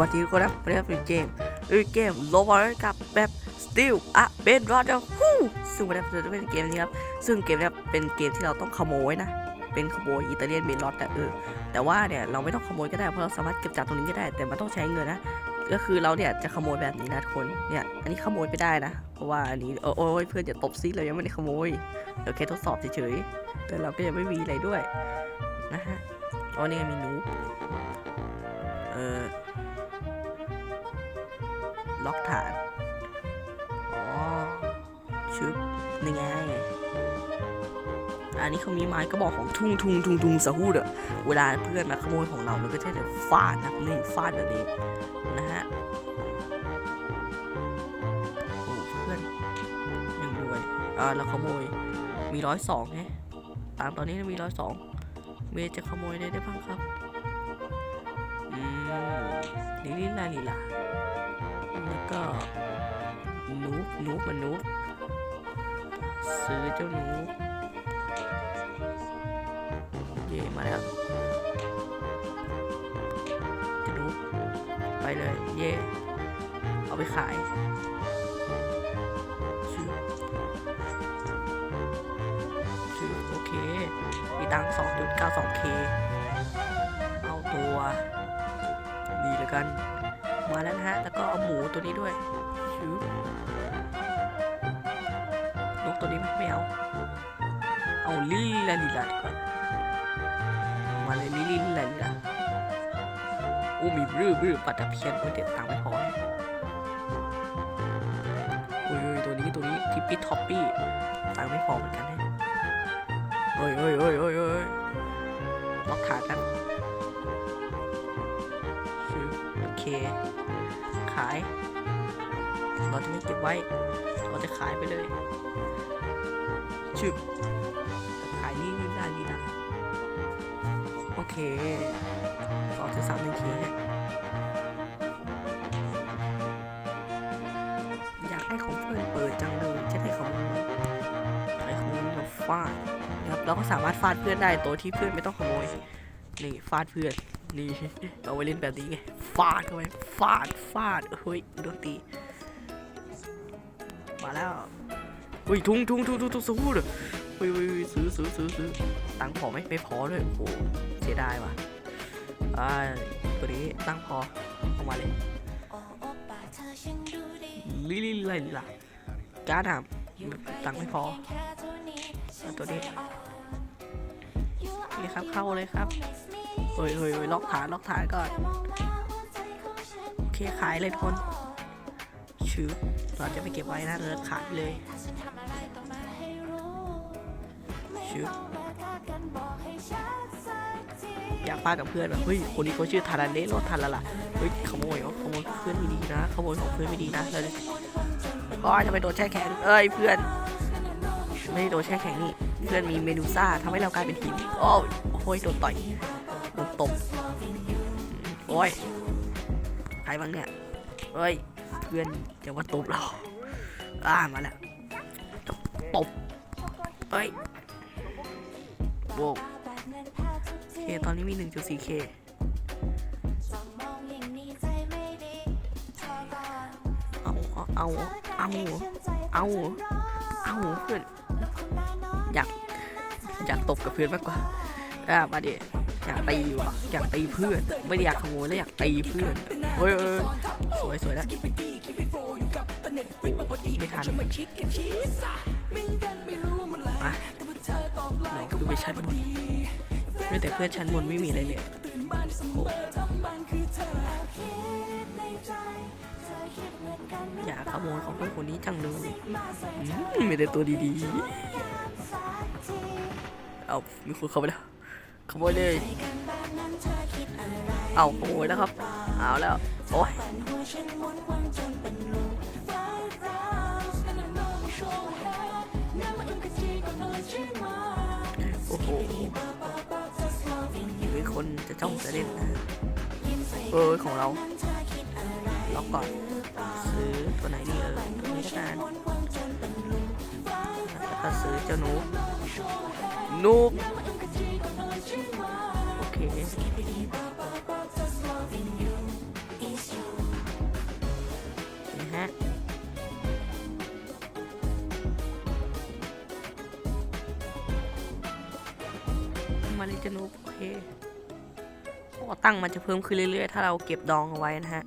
วัสดีทุกคนนะวันนี้เป็นเกมเออเกมโลบอลกับแบบสติลอะเบนรอดฮู้ซึ่งวันนี้จะเป็นเกมนี้ครับซึ่งเกมนี้เป็นเกมที่เราต้องขโมยนะเป็นขโมยอิตาเลียนเบนรอดแต่เออแต่ว่าเนี่ยเราไม่ต้องขโมยก็ได้เพราะเราสามารถเก็บจากตรงนี้ก็ได้ แต่มันต้องใช้เงินนะก็คือเราเนี่ยจะขโมยแบบนี้นะทุกคนเนี่ยอันนี้ขโมยไปได้นะ เพราะว่าอันนี้โอ้โอ้ยเพื่อนอย่าตบซิเรายังไม่ได้ขโมยเราแค่ทดสอบเฉยๆแต่เราก็ยังไม่มีอะไรด้วยนะฮะอ๋อนี่ไงมีหนูเออ ล็อกฐาน อ๋อ ชึบนี่ไง อันนี้เขามีไม้กระบอกของทุ่งทุงทุงทุงสะฮูดอะเวลาเพื่อนมาขโมยของเราเราก็จะได้ฟาดนะนี่ฟาดแบบนี้นะฮะโอ้เพื่อนยังรวยอ่าเราขโมยมีร้อยสองไงตามตอนนี้มีร้อยสองเมย์จะขโมยได้ได้บ้างครับ อืมลิลิลาลิลา แล้วก็นูบนูมันนูบซื้อเจ้านูเย่มาแล้วเจะนูไปเลยเย่เอาไปขายชื่อชื่อโอเคมีตังค์ 2.92k เอาตัวดีแล้วกัน มาแล้วนะฮะ แล้วก็เอาหมูตัวนี้ด้วยชิวนกตัวนี้ไม่เอา เอาลิลลาลิลาดีกว่ามาเลยลิลลาลิลาโอ้มีบื้อบรื้อปัตตะเพียนโอ้ยเด็ดตังไม่พอโอ้ยตัวนี้ตัวนี้ทิปปี้ท็อปปี้ตังไม่พอเหมือนกันแฮะโอ้ยโอ้ยโอ้ยโอ้ยโอ้ยล็อกขากัน เค ขาย เราจะไม่เก็บไว้ เราจะขายไปเลยชึบขายนี่ได้นี่นะ โอเคเราจะสามหนึ่งทีให้อยากให้ของเพื่อนเปิดจังเลยจะได้ของใช้ของเราฟาดนะครับเราก็สามารถฟาดเพื่อนได้ตัวที่เพื่อนไม่ต้องขโมยนี่ฟาดเพื่อน นี่เราไปเล่นแบบนี้ไงฟาดเข้าไปฟาดฟาดเฮ้ยโดนตีมาแล้วเฮ้ยทุงทุงทุ่งทุ่งทุ่งสู้เลยเฮ้ยเฮ้ยซื้อซื้อซื้อซื้อตังค์พอไหมไม่พอด้วยโอ้โหเสียดายว่ะอ่าตัวนี้ตังค์พอเอามาเลยลิลิลิลิล่ะการทำตังค์ไม่พอตัวนี้นี่ครับเข้าเลยครับ เฮ้ยเฮ้ยเฮ้ยล็อกฐานล็อกฐานก่อน โอเคขายเลยทุกคนชื่อเราจะไม่เก็บไว้นะเราจะขายเลยชื่ออยากป้ากับเพื่อนแบบเฮ้ยคนนี้เขาชื่อทารันเดโรทันละล่ะเฮ้ยขโมยเหรอขโมยเพื่อนไม่ดีนะขโมยของเพื่อนไม่ดีนะเราก็จะไปโดนแช่แข็งเอ้ยเพื่อนไม่ได้โดนแช่แข็งนี่เพื่อนมีเมนูซ่าทำให้เรากลายเป็นหินโอ้ยโอ้ยโดนต่อย ตบ โอ้ย ใครบ้างเนี่ย เฮ้ย เพื่อนจะว่าตบเราอ่ามาแล้ว ตบ เฮ้ยโว้วเคตอนนี้มี 1.4k เอาเอาเอา เอา เอาเพื่อนอยากอยากตบกับเพื่อนมากกว่าอ่ามาดิ อยากตีว่ะอยากตีเพื่อน ไม่ได้อยากขโมยแล้วอยากตีเพื่อนเฮ้ยสวยสวยแล้วไม่ทันมาไหนดูไปชั้นบนไม่แต่เพื่อนชั้นบนไม่มีอะไรเลยโอ้อยากขโมยของเพื่อนคนนี้จังเลยอืมมีแต่ตัวดีๆ เอามีคนเข้าไปแล้ว ขโมยเลย เอาขโมยแล้วครับ เอาแล้ว โอ้ยโอ้โหคนจะจ้องจะเล่นนะเออของเราล็อกก่อน ซื้อตัวไหนดีเออตัวนี้ก็ได้แล้วก็ซื้อเจ้านูนูบ โอเคนะมาริจนุกโอเคก็ตั้งมันจะเพิ่มขึ้นเรื่อยๆ ถ้าเราเก็บดองเอาไว้นะฮะ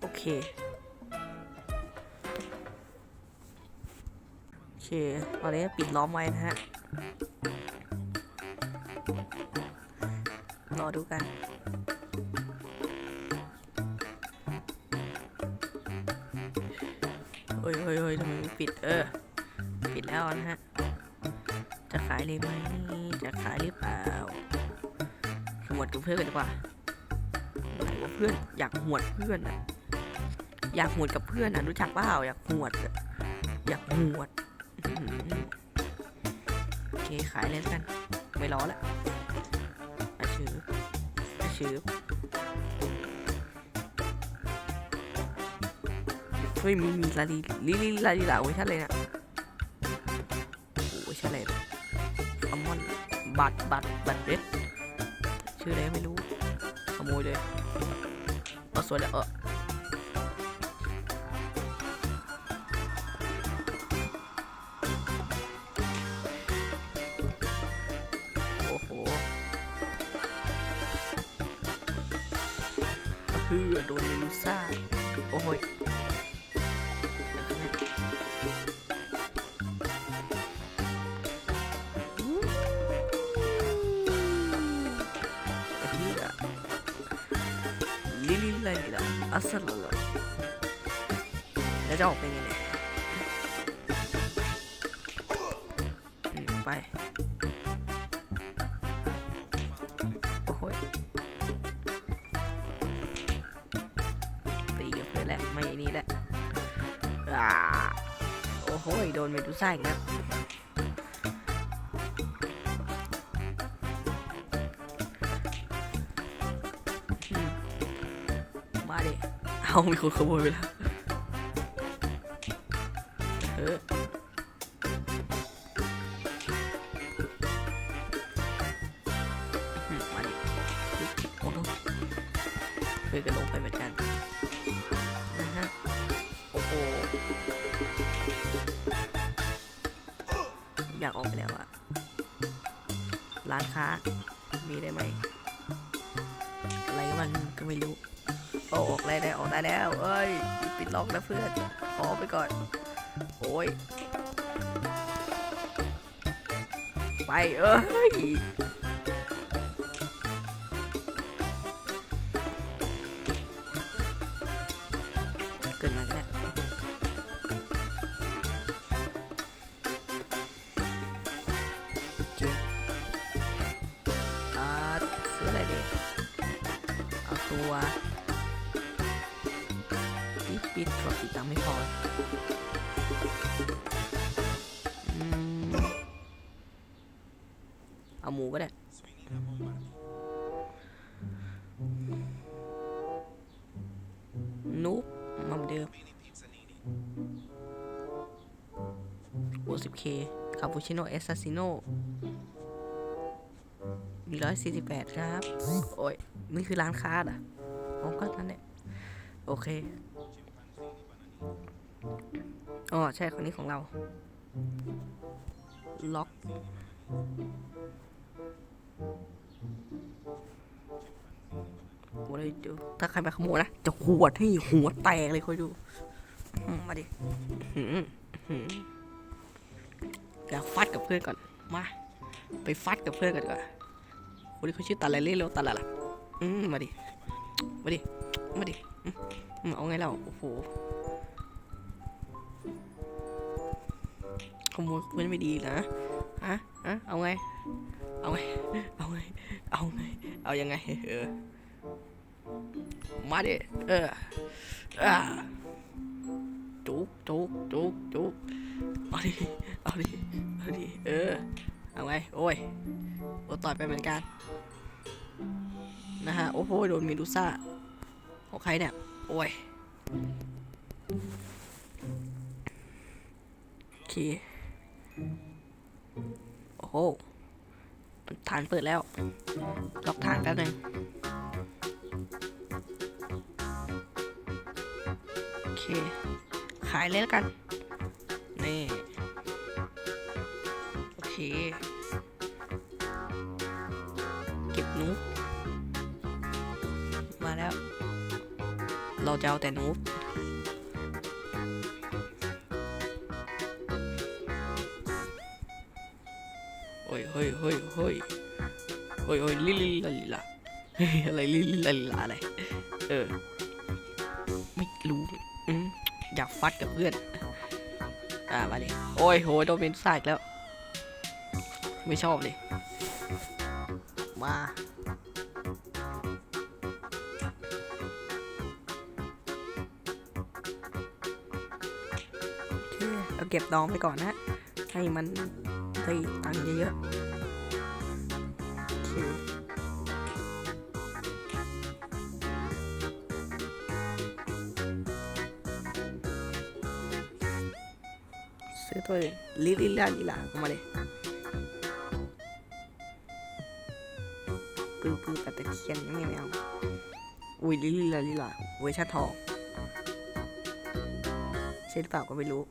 โอเค โอเคตอนนี้ปิดล้อมไว้นะฮะ รอดูกันเฮ้ยเฮ้ยเฮ้ยทำไมไม่ปิด เออ ปิดแล้วนะฮะ จะขายเลยไหม จะขายหรือเปล่า หวดกับเพื่อนกันดีกว่าหวเพื่อน อยากหวดเพื่อนอะอยากหวดกับเพื่อนอะรู้จักเปล่าอยากหวด อยากหวดโอเคขายเลยกัน ไม่รอละอาชื่ออา ชื่อเฮ้ยมีมีลาลีลิลิลาลีลาโอ้ยชัดเลยนะโอ้ยชัดเลยอัลมอนบัตรบัตรบัตรเบ็ดชื่ออะไรไม่รู้ขโมยเลยเอาสวยแล้วเออ เพื่อโดนเมนูซ่า โอ้ยลิลิลลิลอัสสลาลแล้วจะออกเป็นไงเนี่ อ้ย โดนเมดูซ่าอีกแล้วมาดิ เอามีคนขโมยไปแล้วเอออืมาดิโอ้โหเพื่อนก็ลงไปเหมือนานค้า มีได้ไหม อะไรมันก็ไม่รู้โอ้ออกได้ได้ออกได้แล้ว เอ้ย ปิดล็อกแล้วเพื่อน ขอไปก่อน โอ้ย ไป เอ้ย ตัวปิดปิดกดปิดตังไม่พอเอาหมูก็ได้นุ๊บมาเหมือนเดิมโอ้สิบเคคาปูชิโน่เอสซาซิโน่ มีร้อยสี่สิบแปดครับ โอ้ยนี่คือร้านค้าอะอ๋อก็นั่นแหละโอเคอ๋อใช่คนนี้ของเรา ล็อกโอ้ยเดี๋ยวถ้าใครมาขโมยนะ จะหัวดให้หัวแตกเลยคอยดู มาดิอื้อหืออื้อหืออยากฟัดกับเพื่อนก่อน มา ไปฟัดกับเพื่อนกันดีกว่อน คนนี้เขาชื่อตาลาเล่แล้วตาลาล่ะอืมมาดิ มาดิ มาดิอืมเอาไงแล้วโอ้โหขโมยเพื่อนไม่ดีนะฮะฮะเอาไง เอาไง เอาไง เอาไง เอายังไง เออ มาดิ เอออ่าจุกจุกจุกจุกเอาดิ เอาดิ เอาดิ เออ เอาไง โอ้ยโอ้ต่อยไปเหมือนกัน นะฮะ โอ้โหโดนเมดูซ่าของใครเนี่ย โอ้ย โอเค โอ้โหฐานเปิดแล้ว ล็อกฐานแป๊บนึงโอเค ขายเลยแล้วกัน นี่ โอเค จะเอาแต่นูบโอ้ยเฮ้ยเฮ้ยเฮ้ยเฮ้ยเฮ้ยลิลิลาลิลาเฮ้ยอะไรลิลิลาลิลาอะไร เออ ไม่รู้อืมอยากฟัดกับเพื่อน อ่า มาดิโอ้ยโหโดนเป็นซากแล้ว ไม่ชอบเลย มา เก็บดองไปก่อนนะ ให้มันได้ตังค์เยอะๆเคซื้อตัวเองลิลิลาลิลาเอามาเลยปื้อปื้อแต่ตะเคียนยังไม่เอาอุ้ยลิลิลาลิลาเวอร์ชันทองใช่หรือเปล่าก็ไม่รู้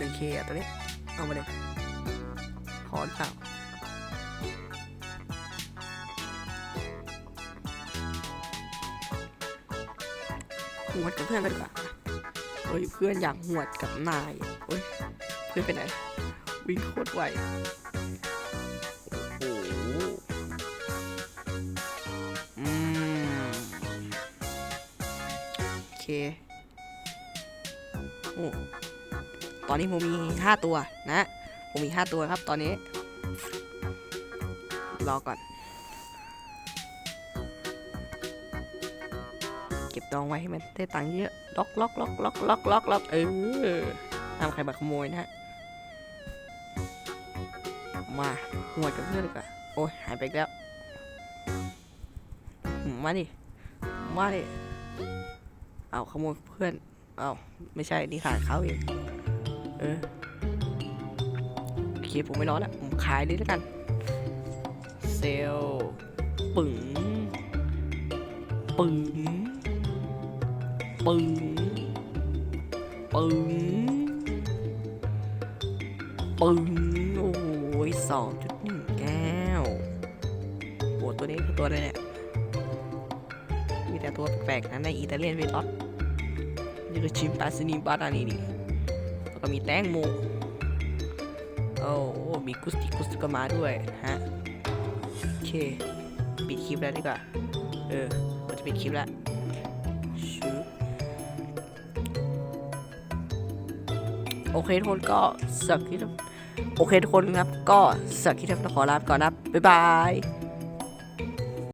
หนึ่งเคอะตัวนี้ เอามาเลยพอหรือเปล่าหวดกับเพื่อนกันดีกว่าเฮ้ยเพื่อนอยากหวดกับนายเฮ้ยเพื่อนไปไหน วิ่งโคตรไวโอ้โหอืมโอเคโอ้ ตอนนี้ผมมีห้าตัวนะ ผมมีห้าตัวครับตอนนี้ รอก่อน เก็บดองไว้ให้มันได้ตังค์เยอะ ล็อกล็อกล็อกล็อกล็อกล็อกล็อกเออห้ามใครมาขโมยนะฮะ มาหวดกับเพื่อนดีกว่า โอ้ยหายไปแล้วมมาดิ มาดิ เอาขโมยเพื่อน เอาไม่ใช่ นี่ขาดเขาเอง เออโอเคผมไม่ร้อนละผมขายเลยแล้วกัน เซลปึ๋งปึ๋งปึ๋งปึ๋งปึ๋งโอ้ยสองจุดหนึ่งแก้วโหตัวนี้คือตัวอะไรเนี่ยมีแต่ตัวแปลกๆนะในอิตาเลียนเวทออสนี่คือชิมปาซินีบานานีนี่ ก็มีแตงโมโอ้โหมีกุสติกุสก็มาด้วยฮะโอเคปิดคลิปแล้วดีกว่าเออเราจะปิดคลิปแล้วโอเคทุกคนก็สักที่โอเคทุกคนครับก็สักที่ทำขอลาไปก่อนนะบ๊ายบาย